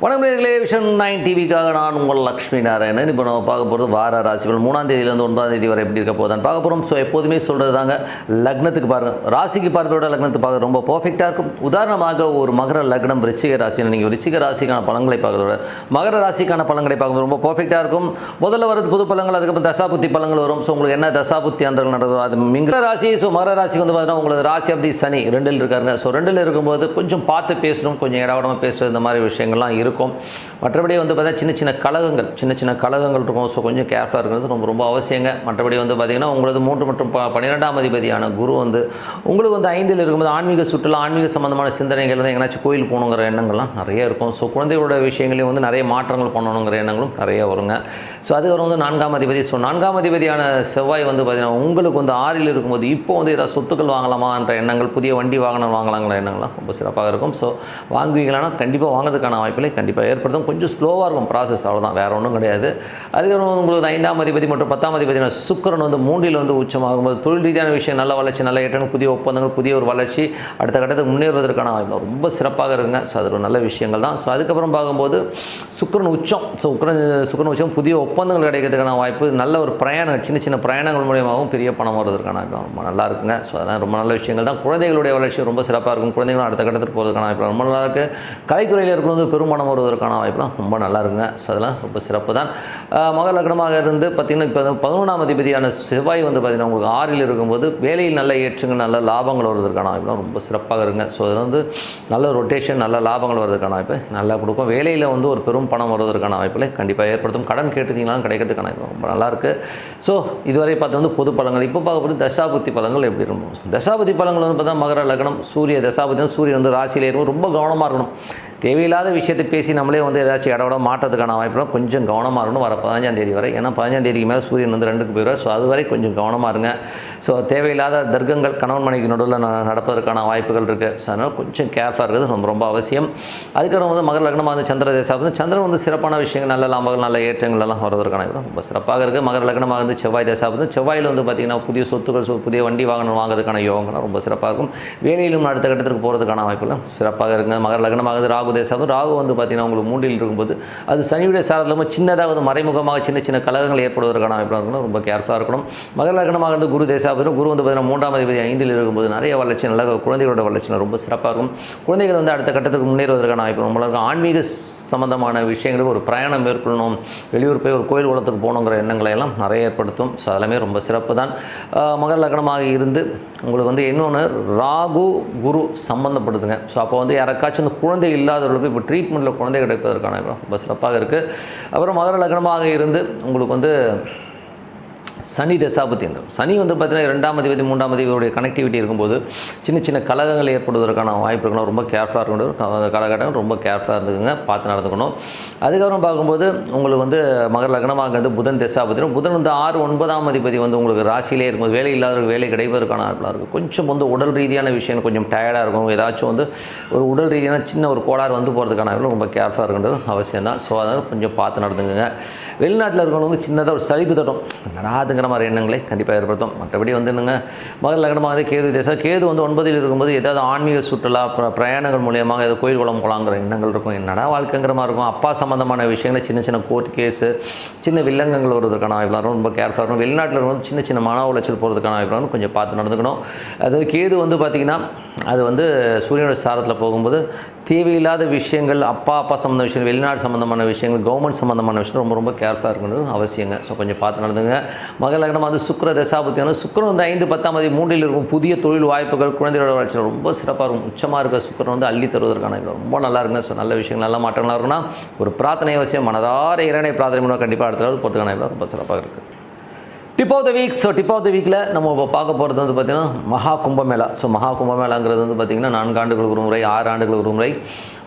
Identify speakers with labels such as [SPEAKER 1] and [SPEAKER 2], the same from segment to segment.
[SPEAKER 1] வணக்கம் நேர்களே vision nine டிவிக்காக நான் உங்கள் லக்ஷ்மி நாராயணன். இப்போ நம்ம பார்க்க போகிறது வார ராசிகள். மூணாம் தேதியிலேருந்து ஒன்பதாம் தேதி வரை எப்படி இருக்க போதான் பார்க்க போகிறோம் ஸோ எப்போதுமே சொல்கிறது தாங்க லக்னத்துக்கு பாருங்கள் ராசிக்கு பார்க்கிறோட லக்னத்துக்கு பார்க்க ரொம்ப பர்ஃபெக்டாக இருக்கும். உதாரணமாக ஒரு மகர லக்னம் ரிச்சிக ராசி நீங்கள் ரிச்சிக ராசிக்கான பழங்களை பார்க்கறதோட மகர ராசிக்கான பழங்களை பார்க்கும்போது ரொம்ப பர்ஃபெக்டாக இருக்கும். முதல்ல வரது புது பழங்கள் அதுக்கப்புறம் தசாபுத்தி பழங்கள் வரும். ஸோ உங்களுக்கு என்ன தசாபுத்தி அந்த நடந்ததோ அது மிங்கிற ராசி. ஸோ மகர ராசிக்கு வந்து பார்த்தீங்கன்னா உங்களுக்கு ராசி ஆஃப் சனி ரெண்டில் இருக்காருங்க. ஸோ ரெண்டில் இருக்கும்போது கொஞ்சம் பார்த்து பேசணும் கொஞ்சம் இடவிடமாக பேசுகிறது இந்த மாதிரி விஷயங்கள்லாம் இருக்கும். மற்றபடி வந்து பார்த்தீங்கன்னா சின்ன சின்ன கழகங்கள் சின்ன சின்ன கழகங்கள் இருக்கும். ஸோ கொஞ்சம் கேர்ஃபுல்லாக இருக்கிறது ரொம்ப ரொம்ப அவசியங்க. மற்றபடி வந்து பார்த்திங்கன்னா உங்களது மூன்று மற்றும் ப பன்னிரெண்டாம் அதிபதியான குரு வந்து உங்களுக்கு வந்து ஐந்தில் இருக்கும்போது ஆன்மீக சுற்றுலா ஆன்மீக சம்மந்தமான சிந்தனைகள் வந்து எங்கேனாச்சும் கோயில் போகணுங்கிற எண்ணங்கள்லாம் நிறைய இருக்கும். ஸோ குழந்தைகளோட விஷயங்களையும் வந்து நிறைய மாற்றங்கள் பண்ணணுங்கிற எண்ணங்களும் நிறைய வருங்க. ஸோ அதுக்கப்புறம் வந்து நான்காம் அதிபதி. ஸோ நான்காம் அதிபதியான செவ்வாய் வந்து பார்த்திங்கன்னா உங்களுக்கு வந்து ஆறில் இருக்கும்போது இப்போ வந்து ஏதாவது சொத்துக்கள் வாங்கலாமான்ற எண்ணங்கள் புதிய வண்டி வாகனம் வாங்கலாங்கிற எண்ணங்கள்லாம் ரொம்ப சிறப்பாக இருக்கும். ஸோ வாங்குவீங்களானா கண்டிப்பாக வாங்குறதுக்கான வாய்ப்புகளை கண்டிப்பாக ஏற்படுத்தும். கொஞ்சம் ஸ்லோவாக இருக்கும் ப்ராசஸ் அவ்வளோதான் வேறு ஒன்றும் கிடையாது. அதுக்கப்புறம் உங்களுக்கு ஐந்தாம் அதிபதி மற்றும் பத்தாம் அதிபதியான சுக்கரன் வந்து மூன்றில் வந்து உச்சமாகும்போது தொழில் ரீதியான விஷயம் நல்ல வளர்ச்சி நல்ல ஏற்றங்கள் புதிய ஒப்பந்தங்கள் புதிய ஒரு வளர்ச்சி அடுத்த கட்டத்துக்கு முன்னேறுவதற்கான வாய்ப்பு ரொம்ப சிறப்பாக இருக்குங்க. ஸோ அது ஒரு நல்ல விஷயங்கள் தான். ஸோ அதுக்கப்புறம் பார்க்கும்போது சுக்கரன் உச்சம். ஸோ சுக்கரன் சுக்கரன் உச்சம் புதிய ஒப்பந்தங்கள் கிடைக்கிறதுக்கான வாய்ப்பு நல்ல ஒரு பிரயாணம் சின்ன சின்ன பிரயாணங்கள் மூலியமாகவும் பெரிய பணம் வருவதற்கான வாய்ப்பு ரொம்ப நல்லா இருக்குங்க. ஸோ அதெல்லாம் ரொம்ப நல்ல விஷயங்கள் தான். குழந்தைகளுடைய வளர்ச்சி ரொம்ப சிறப்பாக இருக்கும். குழந்தைகளும் அடுத்த கட்டத்துக்கு போகிறதுக்கான வாய்ப்பு ரொம்ப நல்லா இருக்குது கலைத்துறையில் இருக்கிறது பெருமானம் வருவதற்கான வாய்ப்புலாம் ரொம்ப நல்லா இருக்குங்க ஸோ அதெல்லாம் ரொம்ப சிறப்பு தான். மகர லக்னமாக இருந்து பார்த்திங்கன்னா இப்போ பதினொன்றாம் அதிபதியான செவ்வாய் வந்து பார்த்திங்கன்னா உங்களுக்கு ஆறில் இருக்கும்போது வேலையில் நல்ல ஏற்றுங்கள் நல்ல லாபங்கள் வருவதற்கான வாய்ப்புலாம் ரொம்ப சிறப்பாக இருங்க ஸோ அது வந்து நல்ல ரொட்டேஷன் நல்ல லாபங்கள் வருவதற்கான வாய்ப்பு நல்லா கொடுக்கும். வேலையில் வந்து ஒரு பெரும் பணம் வருவதற்கான வாய்ப்புகளை கண்டிப்பாக ஏற்படுத்தும். கடன் கேட்டுத்தீங்களாம் கிடைக்கிறதுக்கான வாய்ப்பு ரொம்ப நல்லாயிருக்கு ஸோ இதுவரை பார்த்து வந்து பொது பழங்கள் இப்போ பார்க்க போது தசாபுத்தி பழங்கள் எப்படி இருக்கும்? தசாபதி பழங்கள் வந்து பார்த்தா மகர லக்னம் சூரிய தசாபதி சூரியன் வந்து ராசியில் இருக்கும். ரொம்ப கவனமாக இருக்கணும். தேவையில்லாத விஷயத்தை பேசி நம்மளே வந்து ஏதாச்சும் இடவிட மாற்றத்துக்கான வாய்ப்புலாம் கொஞ்சம் கவனமாக இருக்கணும் வர பதினஞ்சாம் தேதி வரை. ஏன்னா பதினஞ்சாம் தேதிக்கு மேலே சூரியன் வந்து ரெண்டுக்கு போயிடுவார். ஸோ அது வரை கொஞ்சம் கவனமாக இருங்க. ஸோ தேவையில்லாத தர்க்கங்கள் கணவன் மனைக்கு நடுவில் நடப்பதற்கான வாய்ப்புகள் இருக்குது ஸோ அதனால் கொஞ்சம் கேர்ஃபுல்லாக இருக்கிறது ரொம்ப ரொம்ப அவசியம். அதுக்கப்புறம் வந்து மகர லக்னமாக வந்து சந்திர தேசம் வந்து சந்திரன் வந்து சிறப்பான விஷயங்கள் நல்ல லாபங்கள் நல்ல ஏற்றங்கள் எல்லாம் வருவதற்கான வாய்ப்பு ரொம்ப சிறப்பாக இருக்குது மகர லக்னமாக வந்து செவ்வாய் தேசா. வந்து செவ்வாயில் வந்து பார்த்திங்கன்னா புதிய சொத்துக்கள் புதிய வண்டி வாகனம் வாங்குறதுக்கான யோகங்கள்லாம் ரொம்ப சிறப்பாக இருக்கும். வேலையிலும் அடுத்த கட்டத்திற்கு போகிறதுக்கான வாய்ப்புலாம் சிறப்பாக இருக்குங்க. மகர லக்னமாக ராகு தேசம் வந்து ராகு வந்து பார்த்திங்கன்னா உங்களுக்கு மூன்றில் இருக்கும்போது அது சனியுடைய சாரத்தில் இல்லாமல் சின்னதாக வந்து மறைமுகமாக சின்ன சின்ன கலகங்கள் ஏற்படுவதற்கான வாய்ப்பு இருக்கணும் ரொம்ப கேர்ஃபுல்லாக இருக்கணும். மகர லக்னமாக இருந்து குரு தேசாபதி குரு வந்து பார்த்திங்கன்னா மூன்றாம் அதிபதி ஐந்தில் இருக்கும்போது நிறைய வளர்ச்சி நல்ல குழந்தைகளோட வளர்ச்சி ரொம்ப சிறப்பாக இருக்கும். குழந்தைகள் வந்து அடுத்த கட்டத்துக்கு முன்னேறுவதற்கான வாய்ப்பு ரொம்ப இருக்கும் ஆன்மீக சம்மந்தமான விஷயங்களுக்கு ஒரு பிரயாணம் மேற்கொள்ளணும் வெளியூர் போய் ஒரு கோயில் குளத்துக்கு போகணுங்கிற எண்ணங்களை எல்லாம் நிறைய ஏற்படுத்தும். ஸோ அதெல்லாமே ரொம்ப சிறப்பு தான். மகர் மகர லக்னமாக இருந்து உங்களுக்கு வந்து இன்னொன்று ராகு குரு சம்மந்தப்படுதுங்க ஸோ அப்போ வந்து யாருக்காச்சும் இந்த குழந்தை இல்லாதவர்களுக்கு இப்போ ட்ரீட்மெண்ட்டில் குழந்தை கிடைப்பதற்கான ரொம்ப சிறப்பாக இருக்குது அப்புறம் மகர லக்னமாக இருந்து உங்களுக்கு வந்து சனி தசாபத்தி இருந்தோம் சனி வந்து பார்த்தீங்கன்னா ரெண்டாம் அதிபதி மூன்றாம் அதிபதியுடைய கனெக்டிவிட்டி இருக்கும்போது சின்ன சின்ன கலகங்கள் ஏற்படுவதற்கான வாய்ப்பு இருக்கணும் ரொம்ப கேர்ஃபுல்லாக இருக்கணும் அந்த காலகட்டம் ரொம்ப கேர்ஃபுல்லாக இருந்துக்குங்க. பார்த்து நடந்துக்கணும். அதுக்கப்புறம் பார்க்கும்போது உங்களுக்கு வந்து மகர லக்னமாக வந்து புதன் தசாபதி புதன் வந்து ஆறு ஒன்பதாம் அதிபதி வந்து உங்களுக்கு ராசியிலே இருக்கும்போது வேலை இல்லாதவர்கள் வேலை கிடைப்பதற்கான ஆட்களாக இருக்கும். கொஞ்சம் வந்து உடல் ரீதியான விஷயம் கொஞ்சம் டயர்டாக இருக்கும். ஏதாச்சும் வந்து ஒரு உடல் ரீதியான சின்ன ஒரு கோளாறு வந்து போகிறதுக்கான வாய்ப்பு ரொம்ப கேர்ஃபுல்லாக இருக்கின்றது அவசியம் தான் ஸோ அதனால் கொஞ்சம் பார்த்து நடந்துக்குங்க. வெளிநாட்டில் இருக்கிறவங்க வந்து சின்னதாக ஒரு சளிப்பு தட்டும். ஆகாதுங்கிற மாதிரி எண்ணங்களை கண்டிப்பாக ஏற்படுத்தும். மற்றபடி வந்து என்னங்க மகர் லக்னமாக வந்து கேது தேசம். கேது வந்து ஒன்பதில் இருக்கும்போது ஏதாவது ஆன்மீக சுற்றுலா பிரயாணங்கள் மூலியமாக ஏதோ கோயில் குளம் போகலாங்கிற எண்ணங்கள் இருக்கும். என்னடா வாழ்க்கைங்கிற மாதிரி இருக்கும். அப்பா சம்மந்தமான விஷயங்கள் சின்ன சின்ன கோர்ட் கேஸு சின்ன வில்லங்கங்கள் வருவதற்கான வாய்ப்பு ரொம்ப கேர்ஃபுல்லாக இருக்கும் வெளிநாட்டில் இருக்கும்போது சின்ன சின்ன மன உளைச்சல் போகிறதுக்கான வாய்ப்பு கொஞ்சம் பார்த்து நடந்துக்கணும். அதாவது கேது வந்து பார்த்திங்கன்னா அது வந்து சூரியனோட சாரத்தில் போகும்போது தேவையில்லாத விஷயங்கள் அப்பா அப்பா சம்மந்த விஷயங்கள் வெளிநாடு சம்மந்தமான விஷயங்கள் கவர்மெண்ட் சம்மந்தமான விஷயம் ரொம்ப ரொம்ப கேர்ஃபுல்லாக இருக்கணும் அவசியங்க. ஸோ கொஞ்சம் பார்த்து நடந்துங்க மகர லக்னம் வந்து சுக்கர தசாபத்தியான சுக்கரன் வந்து ஐந்து பத்தாம் தேதி மூன்றில் இருக்கும் புதிய தொழில் வாய்ப்புகள் குழந்தைகளோட வளர்ச்சி ரொம்ப சிறப்பாக இருக்கும். உச்சமாக இருக்க சுக்கரன் வந்து அள்ளி தருவதற்கான இது ரொம்ப நல்லா இருக்குங்க. ஸோ நல்ல விஷயங்கள் நல்ல மாற்றங்களாக இருக்குன்னா ஒரு பிரார்த்தனை அவசியம். மனதார இறைனை பிரார்த்தனை மூலம் கண்டிப்பாக அடுத்த லெவல் போகிறதுக்கான ரொம்ப சிறப்பாக இருக்குது tip of the week so tip of the வீக்கில் நம்ம இப்போ பார்க்க போகிறது வந்து பார்த்திங்கன்னா மகா கும்பமேளா. ஸோ மகா கும்பமேளாங்கிறது வந்து பார்த்திங்கன்னா நான்கு ஆண்டுகளுக்கு ஒரு முறை ஆறு ஆண்டுகளுக்கு ஒரு முறை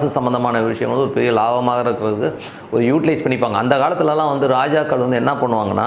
[SPEAKER 1] அரசு சம்மந்தமான விஷயங்களும் ஒரு பெரிய லாபமாக இருக்கிறதுக்கு ஒரு யூட்டிலைஸ் பண்ணிப்பாங்க. அந்த காலத்துலலாம் வந்து ராஜாக்கள் வந்து என்ன பண்ணுவாங்கன்னா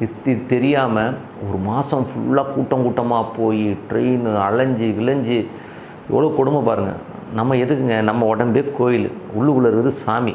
[SPEAKER 1] இது தெரியாமல் ஒரு மாதம் ஃபுல்லாக கூட்டம் கூட்டமாக போய் ட்ரெயின் அலைஞ்சு கிளைஞ்சு எவ்வளோ கொடுமை பாருங்கள் நம்ம எதுக்குங்க? நம்ம உடம்பே கோயில். உள்ளுக்குள்ளே இருக்குது சாமி.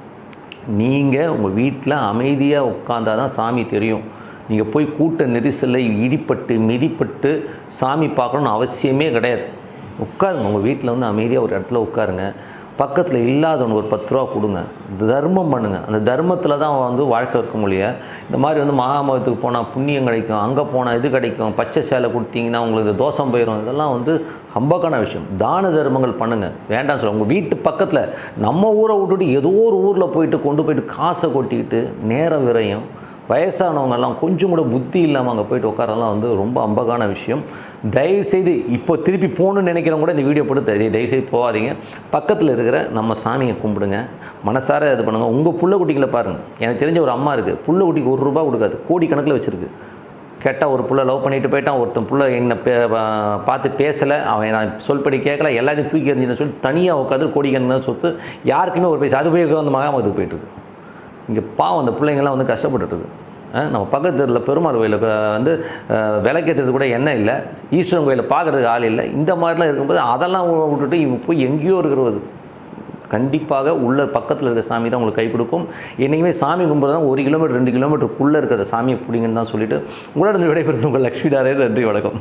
[SPEAKER 1] நீங்கள் உங்கள் வீட்டில் அமைதியாக உட்காந்தா தான் சாமி தெரியும். நீங்கள் போய் கூட்ட நெரிசலில் இடிப்பட்டு மிதிப்பட்டு சாமி பார்க்கணுன்னு அவசியமே கிடையாது. உட்காருங்க. உங்கள் வீட்டில் வந்து அமைதியாக ஒரு இடத்துல உட்காருங்க. பக்கத்தில் இல்லாதவனுக்கு ஒரு பத்து ரூபா கொடுங்க. தர்மம் பண்ணுங்கள் அந்த தர்மத்தில் தான் வந்து வாழ்க்கை இருக்க முடியும் இந்த மாதிரி வந்து மகாமகத்துக்கு போனால் புண்ணியம் கிடைக்கும். அங்கே போனால் இது கிடைக்கும். பச்சை சேலை கொடுத்தீங்கன்னா உங்களுக்கு தோசம் போயிடும் இதெல்லாம் வந்து ஹம்பக்கான விஷயம். தான தர்மங்கள் பண்ணுங்கள் வேண்டாம் சொல்ல. உங்கள் வீட்டு பக்கத்தில் நம்ம ஊரை விட்டுட்டு ஏதோ ஒரு ஊரில் போயிட்டு கொண்டு போயிட்டு காசை கொட்டிக்கிட்டு நேரம் விரையும் வயசானவங்கெல்லாம் கொஞ்சம் கூட புத்தி இல்லாமல் அங்கே போயிட்டு உட்காரலாம் வந்து ரொம்ப அம்பகான விஷயம். தயவுசெய்து இப்போ திருப்பி போகணுன்னு நினைக்கிறவங்க கூட இந்த வீடியோ போட்டு தயவுசெய்து போகாதீங்க. பக்கத்தில் இருக்கிற நம்ம சாமியை கும்பிடுங்க. மனசார இது பண்ணுங்க. உங்கள் புள்ள குட்டிகளை பாருங்கள் எனக்கு தெரிஞ்ச ஒரு அம்மா இருக்குது புள்ள குட்டிக்கு ஒரு ரூபா கொடுக்காது. கோடி கணக்கில் வச்சுருக்கு. கேட்டால் ஒரு புள்ள லவ் பண்ணிட்டு போயிட்டான். ஒருத்தன் புள்ள என்னை பே பார்த்து பேசலை. அவன் நான் சொல்படி கேட்கல எல்லாத்தையும் தூக்கி எறிஞ்சின்னு சொல்லி தனியாக உட்காந்து கோடிக்கணக்கான சொத்து யாருக்குமே ஒரு பைசா. அது போய் அந்த மகாமத்துக்கு போயிட்டுருக்கு இங்கே பாவம் அந்த பிள்ளைங்கள்லாம் வந்து கஷ்டப்பட்டுருக்கு நம்ம பக்கத்து தெருவில் பெருமாள் கோயிலில் வந்து அஹ், விளக்கேற்றுறது கூட எண்ணெய் இல்லை ஈஸ்வரன் கோயிலில் பார்க்குறதுக்கு ஆள் இல்லை இந்த மாதிரிலாம் இருக்கும்போது அதெல்லாம் விட்டுட்டு இவங்க போய் எங்கேயோ இருக்கிறது கண்டிப்பாக உள்ள பக்கத்தில் இருக்கிற சாமி தான் உங்களுக்கு கை கொடுக்கும். என்றைக்குமே சாமி கும்பிட்றது தான் ஒரு கிலோமீட்டர் ரெண்டு கிலோமீட்டருக்குள்ளே இருக்கிற சாமியை பிடிங்கன்னு தான் சொல்லிவிட்டு உங்களோட விடைபெறுது உங்கள் லக்ஷ்மி தாரே நன்றி வணக்கம்.